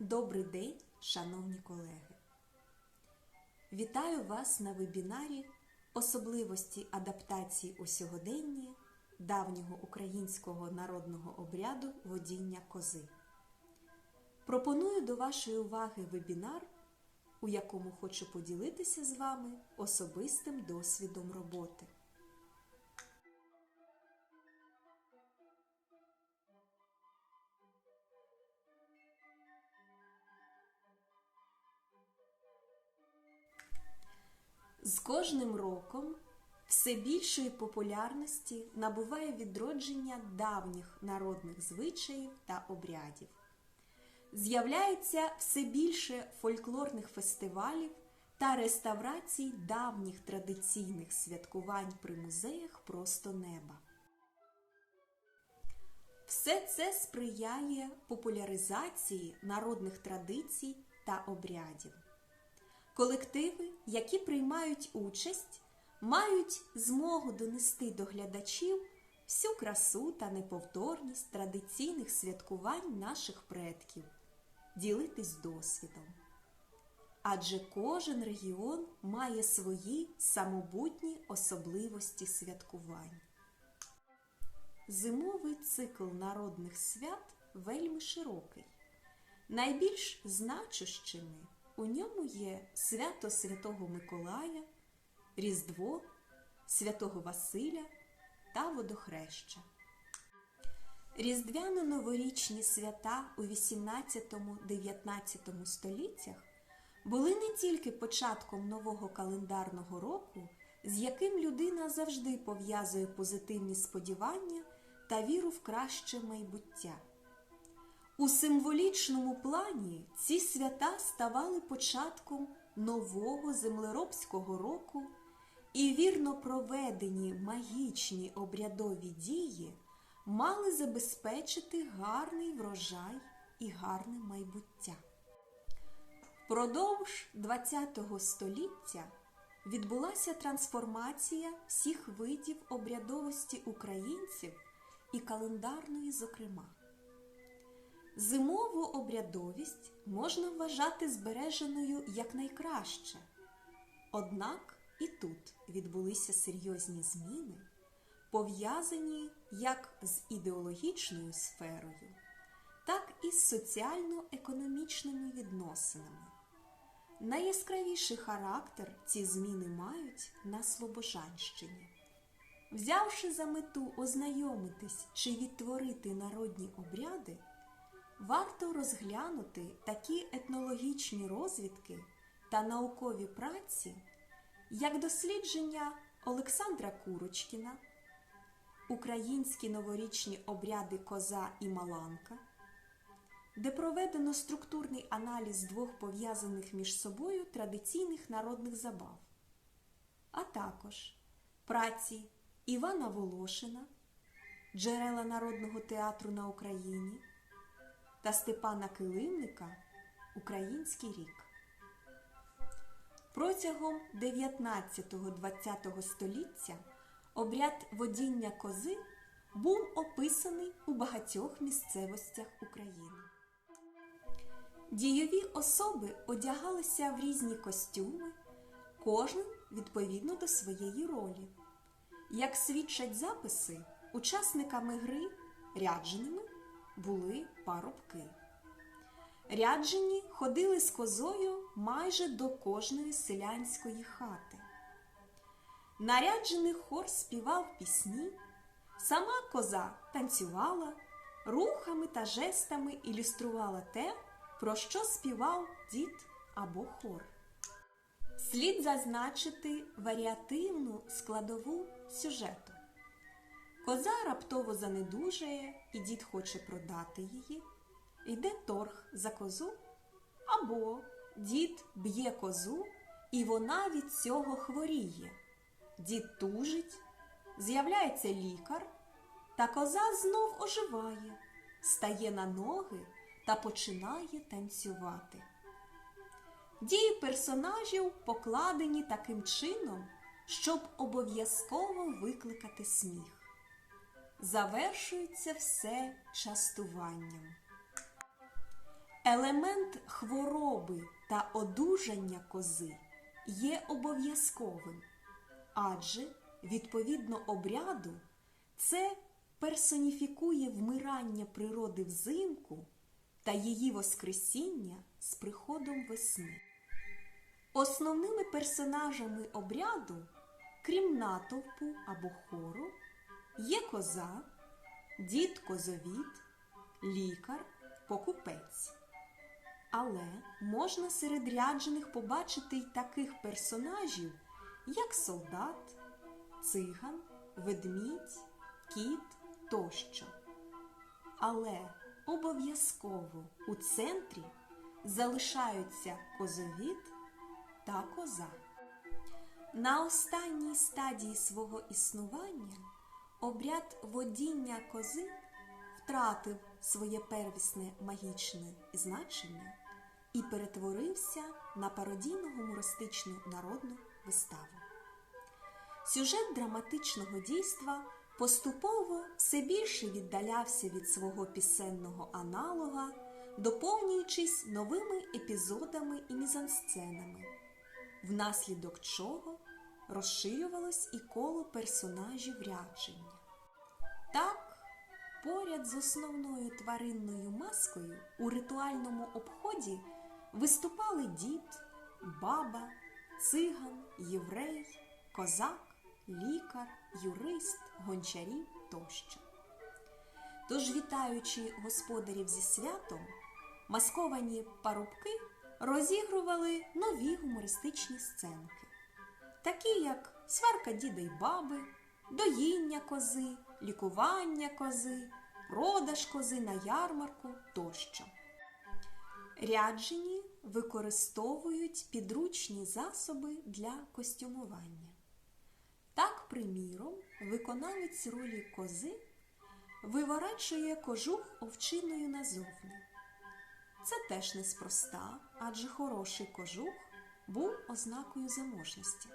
Добрий день, шановні колеги! Вітаю вас на вебінарі Особливості адаптації у сьогоденні давнього українського народного обряду водіння кози. Пропоную до вашої уваги вебінар, у якому хочу поділитися з вами особистим досвідом роботи. З кожним роком все більшої популярності набуває відродження давніх народних звичаїв та обрядів. З'являється все більше фольклорних фестивалів та реставрацій давніх традиційних святкувань при музеях просто неба. Все це сприяє популяризації народних традицій та обрядів. Колективи, які приймають участь, мають змогу донести до глядачів всю красу та неповторність традиційних святкувань наших предків, ділитись досвідом. Адже кожен регіон має свої самобутні особливості святкувань. Зимовий цикл народних свят вельми широкий. Найбільш значущими у ньому є свято Святого Миколая, Різдво, Святого Василя та Водохреща. Різдвяно-новорічні свята у 18-19 століттях були не тільки початком нового календарного року, з яким людина завжди пов'язує позитивні сподівання та віру в краще майбуття. У символічному плані ці свята ставали початком нового землеробського року і вірно проведені магічні обрядові дії мали забезпечити гарний врожай і гарне майбуття. Впродовж ХХ століття відбулася трансформація всіх видів обрядовості українців і календарної, зокрема. Зимову обрядовість можна вважати збереженою якнайкраще. Однак і тут відбулися серйозні зміни, пов'язані як з ідеологічною сферою, так і з соціально-економічними відносинами. Найяскравіший характер ці зміни мають на Слобожанщині. Взявши за мету ознайомитись чи відтворити народні обряди, варто розглянути такі етнологічні розвідки та наукові праці, як дослідження Олександра Курочкіна, Українські новорічні обряди Коза і Маланка, де проведено структурний аналіз двох пов'язаних між собою традиційних народних забав, а також праці Івана Волошина, Джерела народного театру на Україні та Степана Килимника Український рік. Протягом 19-20 століття обряд водіння кози був описаний у багатьох місцевостях України. Дійові особи одягалися в різні костюми, кожен відповідно до своєї ролі. Як свідчать записи, учасниками гри рядженими були парубки. Ряджені ходили з козою майже до кожної селянської хати. Наряджений хор співав пісні, сама коза танцювала, рухами та жестами ілюструвала те, про що співав дід або хор. Слід зазначити варіативну складову сюжету. Коза раптово занедужує, і дід хоче продати її. Йде торг за козу, або дід б'є козу, і вона від цього хворіє. Дід тужить, з'являється лікар, та коза знов оживає, стає на ноги та починає танцювати. Дії персонажів покладені таким чином, щоб обов'язково викликати сміх. Завершується все частуванням. Елемент хвороби та одужання кози є обов'язковим, адже відповідно обряду це персоніфікує вмирання природи взимку та її воскресіння з приходом весни. Основними персонажами обряду, крім натовпу або хору, є коза, дід козовід, лікар, покупець. Але можна серед ряджених побачити й таких персонажів, як солдат, циган, ведмідь, кіт тощо. Але обов'язково у центрі залишаються козовід та коза. На останній стадії свого існування обряд водіння кози втратив своє первісне магічне значення і перетворився на пародійну гумористичну народну виставу. Сюжет драматичного дійства поступово все більше віддалявся від свого пісенного аналога, доповнюючись новими епізодами і мізансценами, внаслідок чого розширювалось і коло персонажів рядження. Так, поряд з основною тваринною маскою у ритуальному обході виступали дід, баба, циган, єврей, козак, лікар, юрист, гончарі тощо. Тож, вітаючи господарів зі святом, масковані парубки розігрували нові гумористичні сценки, такі як сварка діда й баби, доїння кози, лікування кози, продаж кози на ярмарку тощо. Ряджені використовують підручні засоби для костюмування. Так, приміром, виконавець ролі кози виворачує кожух овчиною назовні. Це теж неспроста, адже хороший кожух був ознакою заможності.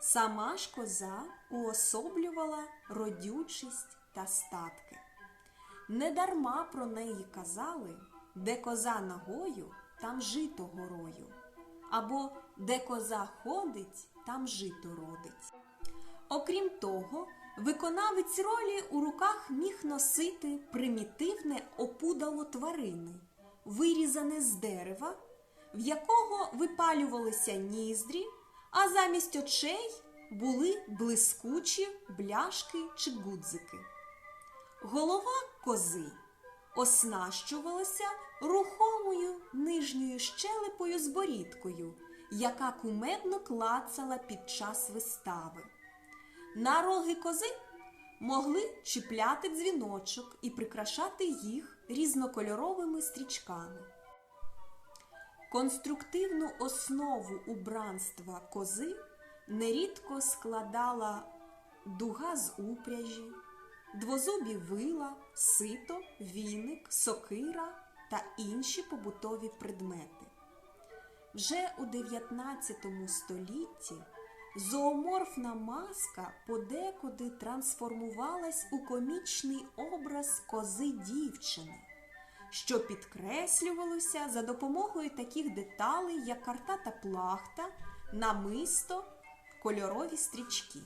Сама ж коза уособлювала родючість та статки. Недарма про неї казали, де коза ногою, там жито горою, або де коза ходить, там жито родить. Окрім того, виконавець ролі у руках міг носити примітивне опудало тварини, вирізане з дерева, в якого випалювалися ніздрі, а замість очей були блискучі бляшки чи гудзики. Голова кози оснащувалася рухомою нижньою щелепою з борідкою, яка кумедно клацала під час вистави. На роги кози могли чіпляти дзвіночок і прикрашати їх різнокольоровими стрічками. Конструктивну основу убранства кози нерідко складала дуга з упряжі, двозубі вила, сито, віник, сокира та інші побутові предмети. Вже у 19 столітті зооморфна маска подекуди трансформувалась у комічний образ кози дівчини, що підкреслювалося за допомогою таких деталей, як карта та плахта, намисто, кольорові стрічки.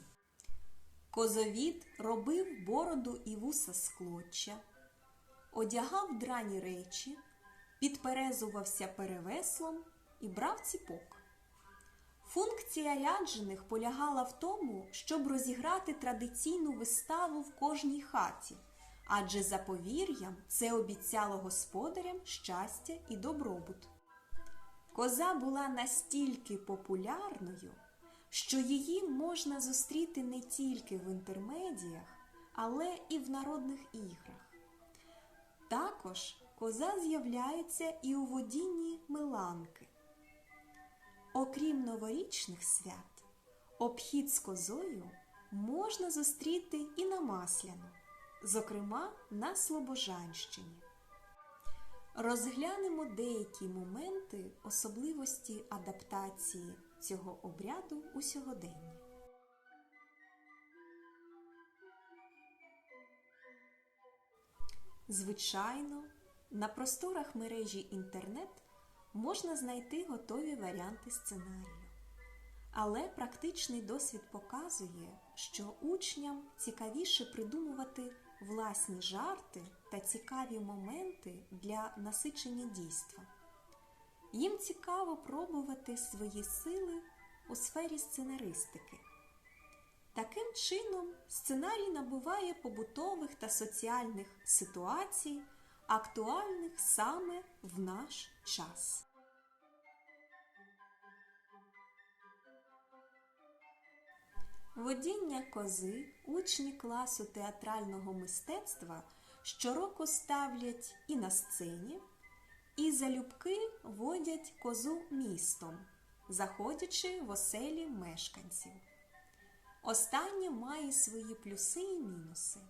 Козовід робив бороду і вуса з клоча, одягав драні речі, підперезувався перевеслом і брав ціпок. Функція ряджених полягала в тому, щоб розіграти традиційну виставу в кожній хаті, адже за повір'ям це обіцяло господарям щастя і добробут. Коза була настільки популярною, що її можна зустріти не тільки в інтермедіях, але і в народних іграх. Також коза з'являється і у водінні миланки. Окрім новорічних свят, обхід з козою можна зустріти і на Масляну, зокрема на Слобожанщині. Розглянемо деякі моменти особливості адаптації цього обряду у сьогоденні. Звичайно, На просторах мережі інтернет можна знайти готові варіанти сценарію. Але практичний досвід показує, що учням цікавіше придумувати власні жарти та цікаві моменти для насичення дійства. Їм цікаво пробувати свої сили у сфері сценаристики. Таким чином, сценарій набуває побутових та соціальних ситуацій, актуальних саме в наш час. Водіння кози учні класу театрального мистецтва щороку ставлять і на сцені, і залюбки водять козу містом, заходячи в оселі мешканців. Останнє має свої плюси і мінуси,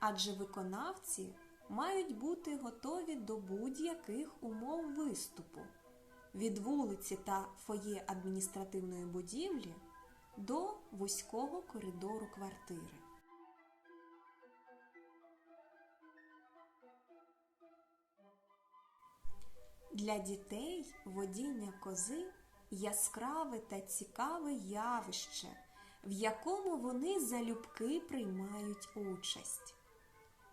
адже виконавці мають бути готові до будь-яких умов виступу від вулиці та фоє адміністративної будівлі до вузького коридору квартири. Для дітей водіння кози яскраве та цікаве явище, в якому вони залюбки приймають участь.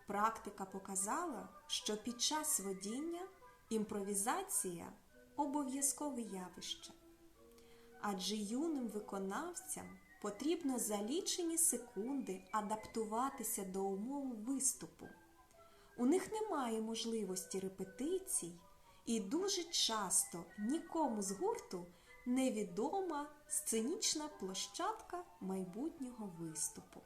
Практика показала, що під час водіння імпровізація обов'язкове явище адже юним виконавцям потрібно за лічені секунди адаптуватися до умов виступу. У них немає можливості репетицій, і дуже часто нікому з гурту невідома сценічна площадка майбутнього виступу.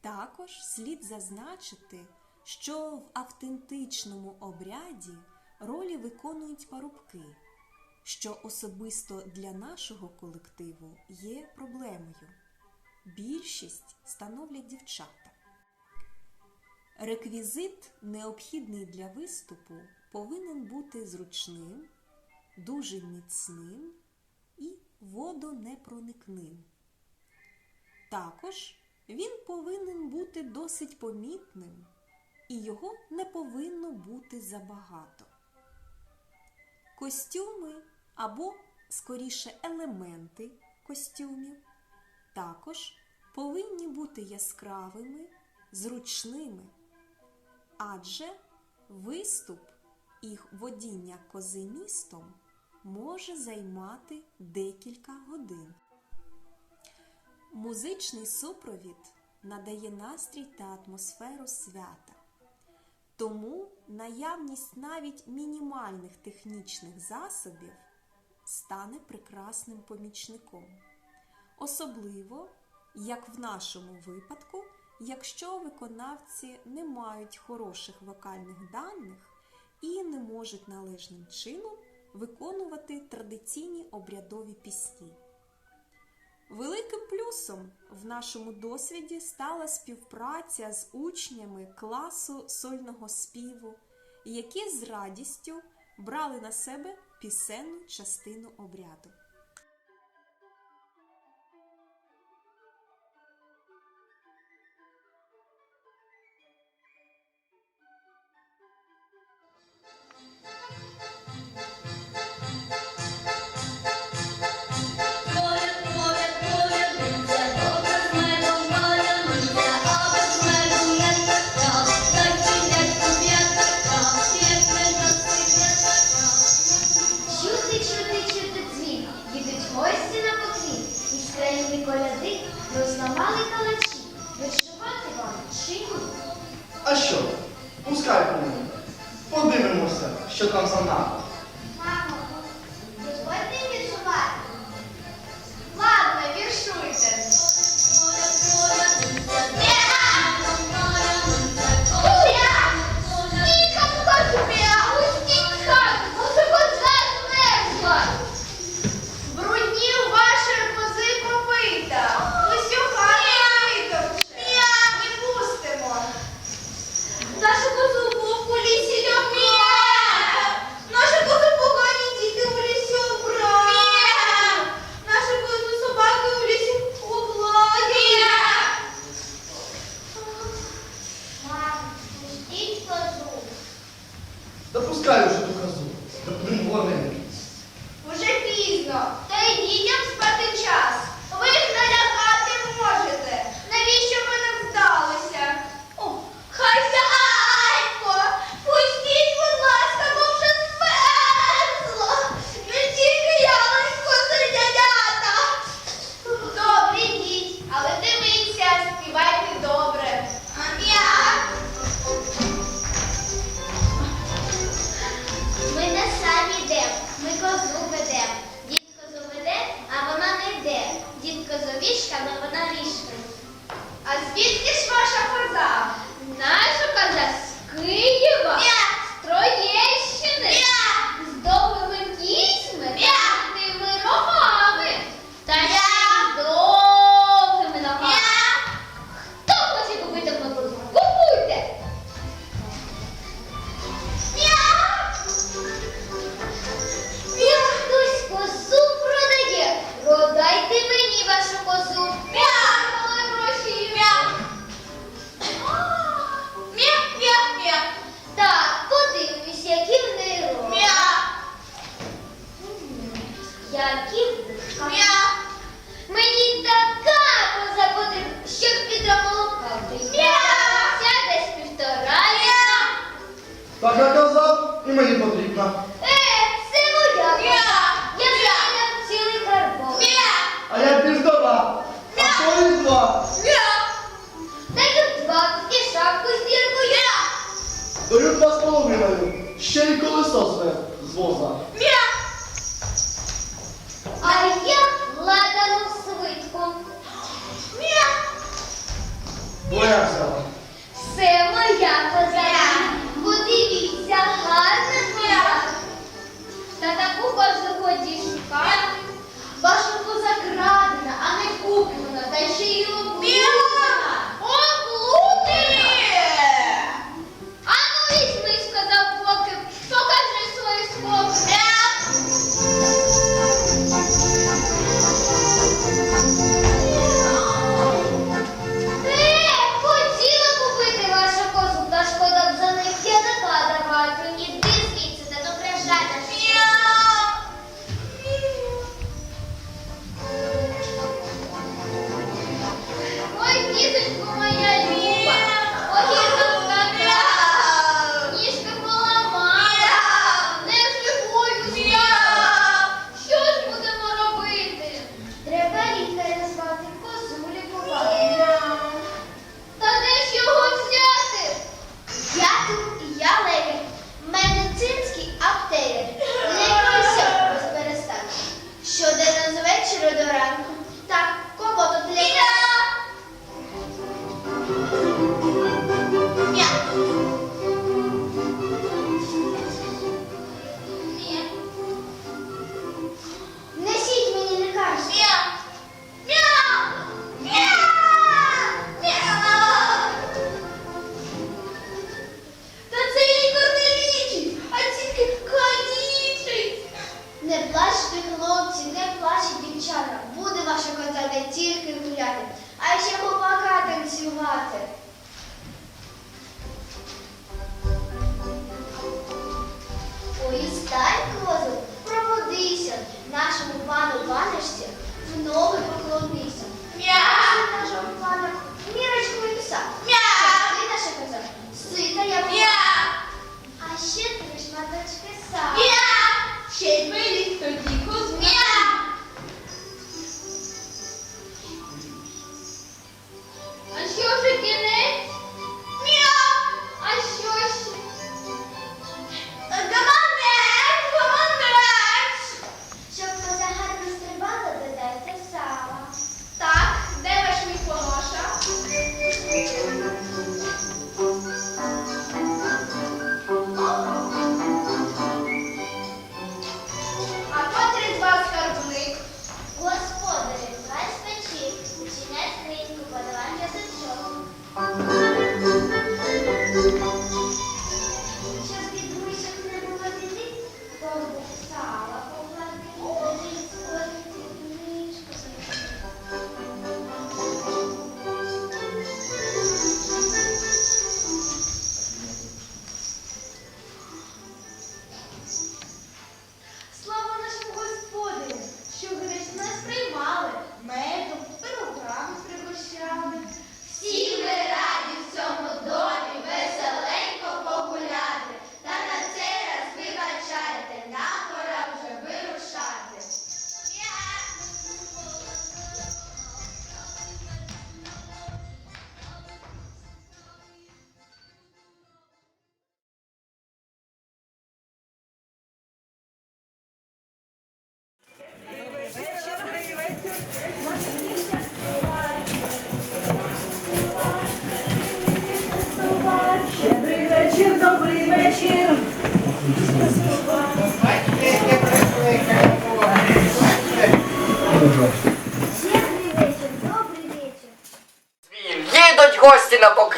Також слід зазначити, що в автентичному обряді ролі виконують парубки, що особисто для нашого колективу є проблемою. Більшість становлять дівчата. Реквізит, необхідний для виступу, повинен бути зручним, дуже міцним і водонепроникним. Також він повинен бути досить помітним, і його не повинно бути забагато. Костюми або, скоріше, елементи костюмів також повинні бути яскравими, зручними, адже виступ і водіння кози містом може займати декілька годин. Музичний супровід надає настрій та атмосферу свята. Тому наявність навіть мінімальних технічних засобів стане прекрасним помічником. Особливо, як в нашому випадку, якщо виконавці не мають хороших вокальних даних і не можуть належним чином виконувати традиційні обрядові пісні. Великим плюсом в нашому досвіді стала співпраця з учнями класу сольного співу, які з радістю брали на себе пісенну частину обряду. olması，社交桑拿。В знову поклонися. М'яу! на жовтанах мірочку і піса. М'яу! Сита коза. Сита я М'яу! А ще три шматочки сам. М'яу! Ще й милі тоді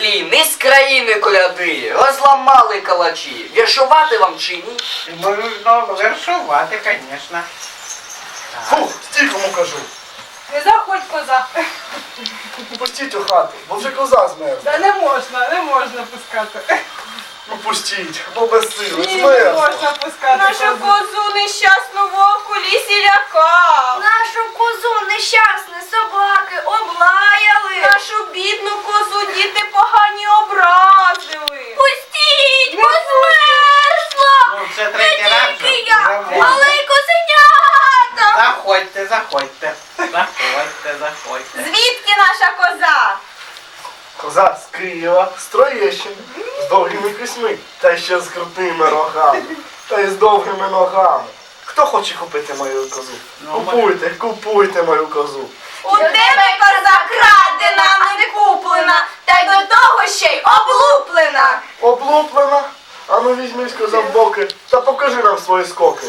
землі, не з країни коляди, розламали калачі. Віршувати вам чи ні? Можу знову вершувати, звісно. Фу, стій кажу. Не заходь коза. Пустіть у хату, бо вже коза змерзла. Та не можна, не можна пускати. Ну пустіть, бо без сили. Ні, не можна пускати. Нашу козу. козу нещасну вовк лісі лякав. Нашу козу нещасне собаки облаяли. Нашу бідну козу діти погані образили. Пустіть, бо змерзла! Ну, вже третій раз Не тільки я, але й козенята! Заходьте, заходьте. Заходьте, заходьте. Звідки наша коза? Києва, з Троєщини, з довгими кисьми, та ще з крутими рогами, та й з довгими ногами. Хто хоче купити мою козу? Купуйте, купуйте мою козу. У тебе коза крадена, а не куплена, та й до того ще й облуплена. Облуплена? А ну візьмись коза в боки та покажи нам свої скоки.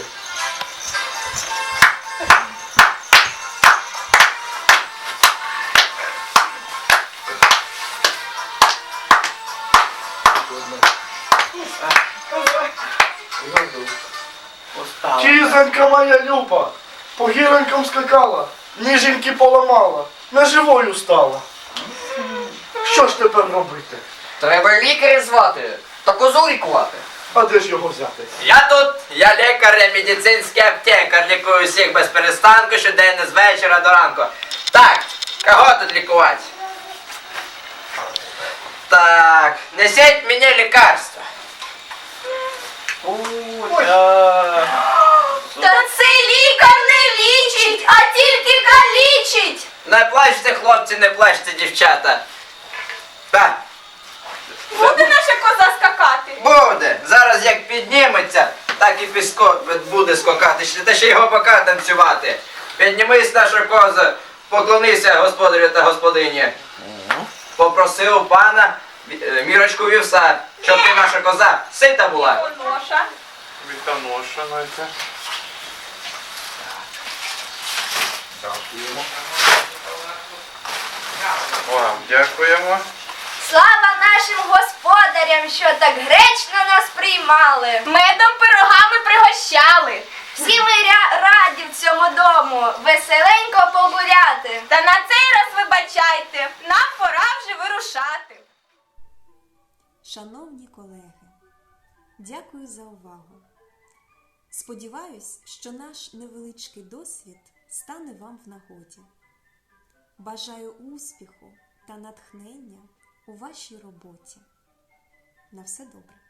Кізонька моя люпа, по гіронькам скакала, ніженьки поламала, не живою стала. Що ж тепер робити? Треба лікаря звати та козу лікувати. А де ж його взяти? Я тут, я лікар, я медицинський аптекар, лікую всіх без перестанку щоденно з вечора до ранку. Так, кого тут лікувати? Так, несіть мені лікарство. Да. Та калічить. Не плачте, хлопці, не плачте, дівчата. Так, Буде наша коза скакати. буде. Зараз як підніметься, так і піско буде скакати. Ще- Та ще його пока танцювати. Піднімись, наша коза, поклонися господарю та господині. Попросив пана е, мірочку вівса, щоб ти наша коза сита була. Поноша. Вітоношенуйте. Вам дякуємо. Слава нашим господарям, що так гречно нас приймали. Медом пирогами пригощали. Всі ми ря- раді в цьому дому, веселенько погуляти. Та на цей раз вибачайте, нам пора вже вирушати. Шановні колеги, дякую за увагу. Сподіваюсь, що наш невеличкий досвід стане вам в нагоді. Бажаю успіху та натхнення у вашій роботі. На все добре!